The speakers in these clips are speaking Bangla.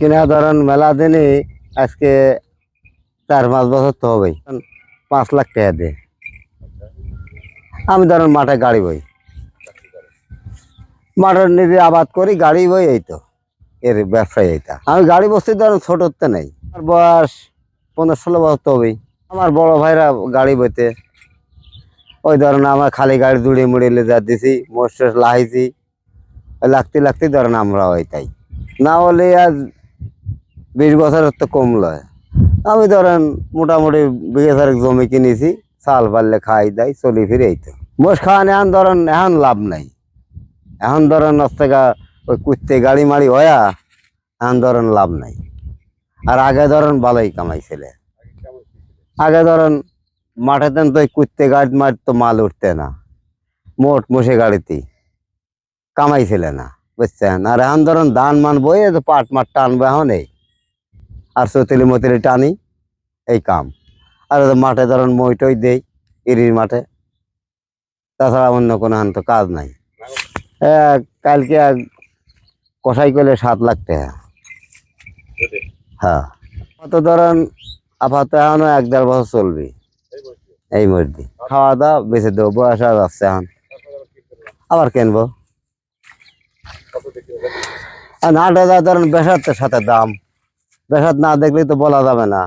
কিনা ধরেন মেলা দিনে আজকে চার পাঁচ বছর তো হবেই। পাঁচ লাখ টাকা দে আমি ধরেন মাঠে গাড়ি বই। মাঠের নিজে আবাদ করি, গাড়ি বই এই তো, এর ব্যবসায়ী এইটা আমি গাড়ি বসতে ধরেন ছোটতে নেই। আমার বয়স পনেরো ষোলো বছর তো হবেই। আমার বড় ভাইরা গাড়ি বইতে। ওই ধরেন আমার খালি গাড়ি দুড়িয়ে মুড়িয়ে যা দিছি, মোষ টোষ লাহাইছি লাগতে লাগতে ধরেন আমরা ওই তাই। না হলে আজ বিশ বছরের তো কম লয়। আমি ধরেন মোটামুটি বিঘে জমি কিনেছি, চাল পারলে খাই দেয়, চলি ফিরে তো। মোষ খাওয়ান এখন ধরেন, এখন লাভ নাই। এখন ধরেন থেকে ওই কুত্তে গাড়ি মাড়ি হয়া, এখন ধরেন লাভ নাই। আর আগে ধরেন ভালোই কামাইছিলে। আগে ধরেন মাঠে দেন তো ওই কুত্তে গাড়ি মার তো মাল উঠতে না। মোট মোষে গাড়িতে কামাইছিলে না, বুঝছেন? আর এখন ধরেন ধান মান বইয়ে তো পাট মাঠ টানবে এখন এই আর সতিলি মতিলি টানি, এই কাম। আর মাঠে ধরেন মই টই দেই, ইরির মাঠে। তাছাড়া অন্য কোনো এখন তো কাজ নাই। কালকে এক কষাই করলে সাত লাখ টাকা। হ্যাঁ। তো ধরেন আপাতত এখনও এক দেড় বছর চলবে। এই মুরগি খাওয়া দাওয়া বেঁচে দেবো, বয়স আর যাচ্ছে এখন। আবার কিনবো। আর হাজার ধরেন বেসাতের সাথে দাম। বেসাত না দেখলে তো বলা যাবে না।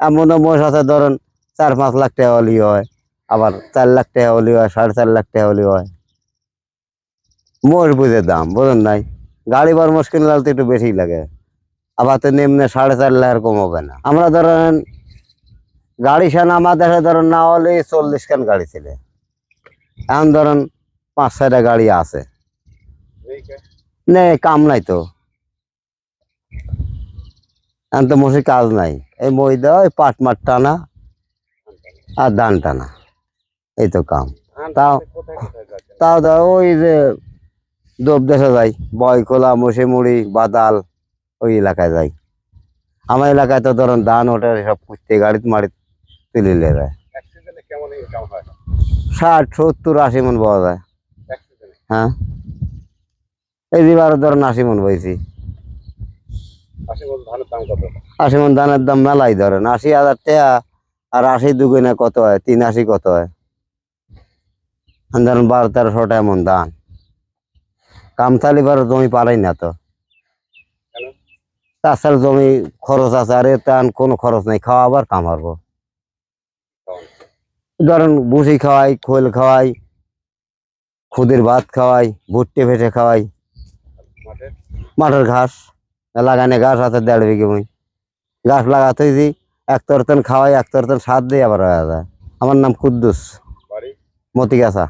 এমনও মোষ আছে, ধরেন, চার পাঁচ লাখ টাকা হলি হয়, আবার চার লাখ টাকা হলি হয়, সাড়ে চার লাখ টাকা হলি হয়। মোষ বুঝে দাম, বোঝেন নাই? গাড়ি বার মোষ কিনলে তো একটু বেশি লাগে। আবার তো নিম্নে সাড়ে চার লাখের কম হবে না। আমরা ধরেন, গাড়ি সেন আমাদের ধরেন না হলে চল্লিশ খান গাড়ি ছিল। এখন ধরেন, পাঁচ ছয়টা গাড়ি আছে। নে কাম নাই তো। এখন তো মশির কাজ নাই। এই মই দেওয়া ওই পাট মাট টানা আর ধান টানা। এই তো কাম। তাও তাও দাও ওই যে দোপ দেশে যাই বয়খোলা মশে মুড়ি বাদাল ওই এলাকায় যাই। আমার এলাকায় তো ধরুন ধান ওঠে সব কুচতে গাড়িতে মাড়িতে তুলে নিয়ে যায়। ষাট সত্তর আশি মন পাওয়া যায়। হ্যাঁ। এই যেবার ধরুন আশি মন বইছি। আশি মন ধানের দাম মেলাই ধরেন আশি হাজার টাকা আর আশি দুগুণে কত হয়? তিন আশি কত হয়? ধরেন বারো তেরোশো টাকা মন ধান। কামথালি বারো জমি পারাই না তো? তাছাড়া জমি খরচ আছে আর আর কোনো খরচ নেই খাওয়া আবার কামারবো। ধরেন ভুসি খাওয়াই খোল খাওয়াই খুদের ভাত খাওয়াই ভুট্টে ভেটে খাওয়াই মাঠের ঘাস। লাগানে গাছ আছে দেড় বিঘে মই গাছ লাগাতে দিই এক তরতন খাওয়াই এক তরতন সার দিই আবার হয়ে যায়। আমার নাম কুদ্দুস। মতিগাছা।